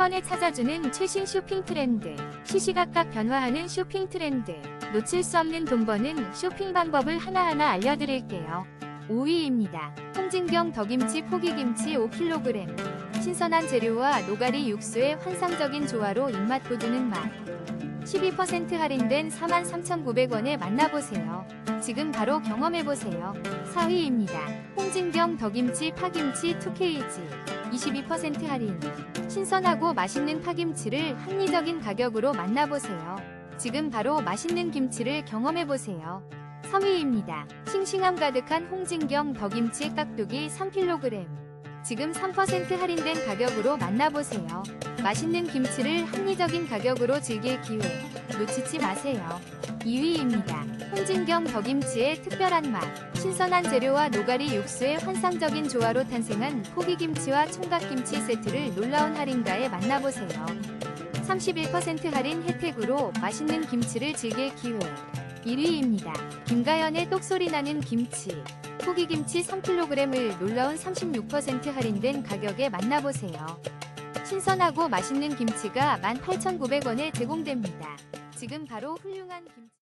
번에 찾아주는 최신 쇼핑 트렌드. 시시각각 변화하는 쇼핑 트렌드. 놓칠 수 없는 돈 버는 쇼핑 방법을 하나하나 알려드릴게요. 5위입니다. 홍진경 더김치 포기김치 5kg. 신선한 재료와 노가리 육수의 환상적인 조화로 입맛 돋우는 맛. 12% 할인된 43,900원에 만나보세요. 지금 바로 경험해보세요. 4위입니다. 홍진경 더김치 파김치 2kg. 22% 할인. 신선하고 맛있는 파김치를 합리적인 가격으로 만나보세요. 지금 바로 맛있는 김치를 경험해보세요. 3위입니다. 싱싱함 가득한 홍진경 더김치 깍두기 3kg. 지금 3% 할인된 가격으로 만나보세요. 맛있는 김치를 합리적인 가격으로 즐길 기회 놓치지 마세요. 2위입니다. 홍진경 더김치의 특별한 맛. 신선한 재료와 노가리 육수의 환상적인 조화로 탄생한 포기김치와 총각김치 세트를 놀라운 할인가에 만나보세요. 31% 할인 혜택으로 맛있는 김치를 즐길 기회. 1위입니다. 김가연의 똑소리 나는 김치. 포기김치 3kg을 놀라운 36% 할인된 가격에 만나보세요. 신선하고 맛있는 김치가 18,900원에 제공됩니다. 지금 바로 훌륭한 김치